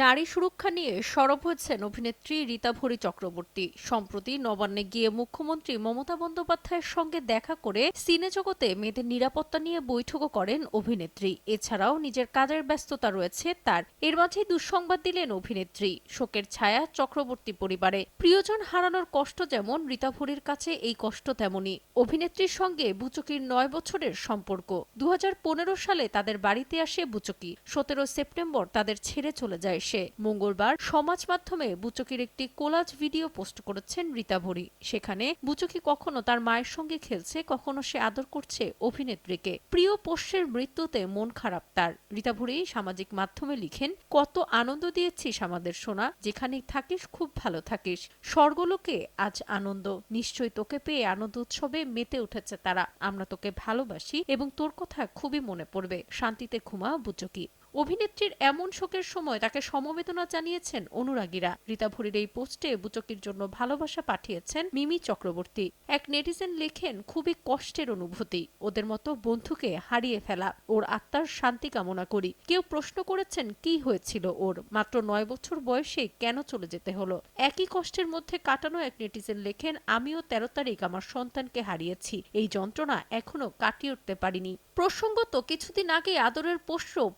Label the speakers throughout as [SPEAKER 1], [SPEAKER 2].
[SPEAKER 1] নারী সুরক্ষা নিয়ে সরব হয়েছেন অভিনেত্রী রীতা ভরি চক্রবর্তী। সম্প্রতি নবান্নে গিয়ে মুখ্যমন্ত্রী মমতা বন্দ্যোপাধ্যায়ের সঙ্গে দেখা করে সিনে জগতে মেয়েদের নিরাপত্তা নিয়ে বৈঠকও করেন অভিনেত্রী। এছাড়াও নিজের কাজের ব্যস্ততা রয়েছে তার। এর মাঝেই দুঃসংবাদ দিলেন অভিনেত্রী। শোকের ছায়া চক্রবর্তী পরিবারে। প্রিয়জন হারানোর কষ্ট যেমন রীতা ভরির কাছে এই কষ্ট তেমনই। অভিনেত্রীর সঙ্গে বুচকির নয় বছরের সম্পর্ক। দু হাজার পনেরো সালে তাদের বাড়িতে আসে বুচকি। সতেরো সেপ্টেম্বর তাদের ছেড়ে চলে যায় সে মঙ্গলবার সমাজ মাধ্যমে বুচকির একটি কোলাজ ভিডিও পোস্ট করেছেন রীতা ভরি। সেখানে বুচকি কখনো তার মায়ের সঙ্গে খেলছে, কখনো সে আদর করছে অভিনেত্রীকে। প্রিয় পোষ্যের মৃত্যুতে মন খারাপ তার। রীতা ভরি সামাজিক মাধ্যমে লিখেন, কত আনন্দ দিয়েছিস আমাদের সোনা, যেখানেই থাকিস খুব ভালো থাকিস। স্বর্গলোকে আজ আনন্দ নিশ্চয়ই তোকে পেয়ে আনন্দ উৎসবে মেতে উঠেছে তারা। আমরা তোকে ভালোবাসি এবং তোর কথা খুবই মনে পড়বে। শান্তিতে ঘুমা বুচকি। অভিনেত্রীর এমন শোকের সময় তাকে সমবেদনা জানিয়েছেন অনুরাগীরা। রীতা ভরির এই পোস্টে বুচকির জন্য ভালোবাসা পাঠিয়েছেন মিমি চক্রবর্তী। এক নেটিজেন লেখেন, খুবই কষ্টের অনুভূতি। ওদের মতো বন্ধুকে হারিয়ে ফেলা। ওর আত্মার শান্তি কামনা করি। কেউ প্রশ্ন করেছেন, কি হয়েছিল ওর? মাত্র নয় বছর বয়সে কেন চলে যেতে হলো? একই কষ্টের মধ্যে কাটানো এক নেটিজেন লেখেন, আমিও তেরো তারিখ আমার সন্তানকে হারিয়েছি। এই যন্ত্রণা এখনও কাটিয়ে উঠতে পারিনি। প্রসঙ্গত, কিছুদিন আগে আদরের পোষ্য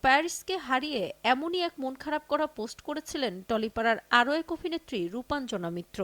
[SPEAKER 1] প্যারিসকে হারিয়ে এমনই এক মন খারাপ করা পোস্ট করেছিলেন টলিপাড়ার আরও এক অভিনেত্রী রূপাঞ্জনা মিত্র।